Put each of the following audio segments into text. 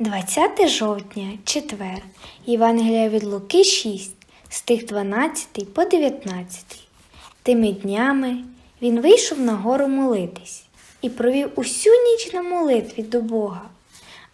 20 жовтня, четвер, Євангелія від Луки 6, стих 12 по 19. Тими днями він вийшов на гору молитись і провів усю ніч на молитві до Бога.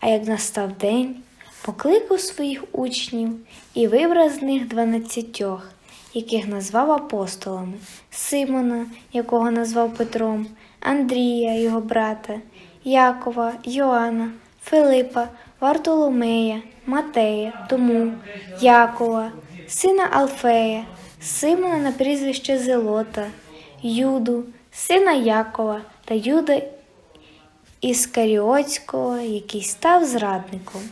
А як настав день, покликав своїх учнів і вибрав з них дванадцятьох, яких назвав апостолами Симона, якого назвав Петром, Андрія, його брата, Якова, Йоанна, Филипа, Вартоломея, Матея, Тому, Якова, сина Алфея, Симона на прізвище Зелота, Юду, сина Якова та Юда Іскаріотського, який став зрадником.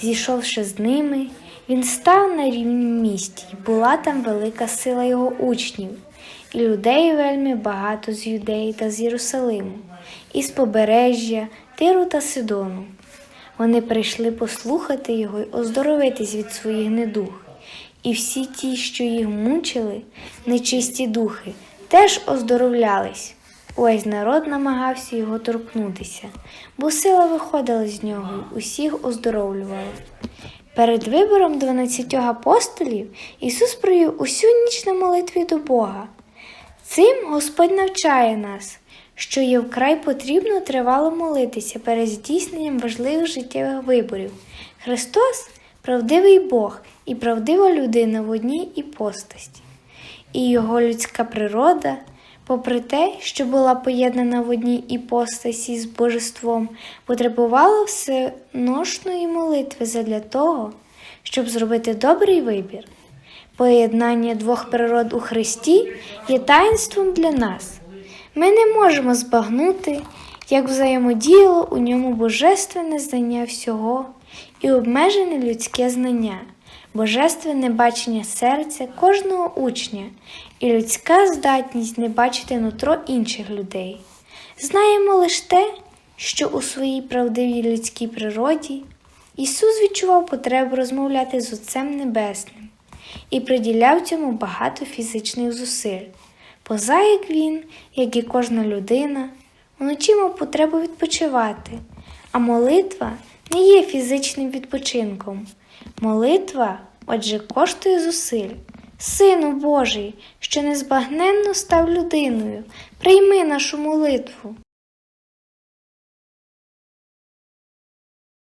Зійшовши з ними, він став на рівнім місті, і була там велика сила його учнів, і людей вельми багато з Юдеї та з Єрусалиму, і з побережжя, Тиру та Сидону. Вони прийшли послухати його й оздоровитись від своїх недух. І всі ті, що їх мучили, нечисті духи, теж оздоровлялись. Увесь народ намагався його торкнутися, бо сила виходила з нього й усіх оздоровлювала. Перед вибором дванадцятьох апостолів Ісус провів усю ніч на молитві до Бога. Цим Господь навчає нас, що є вкрай потрібно тривало молитися перед здійсненням важливих життєвих виборів. Христос правдивий Бог і правдива людина в одній іпостасті. І його людська природа, попри те, що була поєднана в одній іпостасі з божеством, потребувала всеношної молитви задля того, щоб зробити добрий вибір. Поєднання двох природ у Христі є таїнством для нас. Ми не можемо збагнути, як взаємодіяло у ньому божественне знання всього і обмежене людське знання, божественне бачення серця кожного учня і людська здатність не бачити нутро інших людей. Знаємо лише те, що у своїй правдивій людській природі Ісус відчував потребу розмовляти з Отцем Небесним і приділяв цьому багато фізичних зусиль. Поза як він, як і кожна людина, уночі мав потребу відпочивати, а молитва не є фізичним відпочинком. Молитва, отже, коштує зусиль. Сину Божий, що незбагненно став людиною, прийми нашу молитву.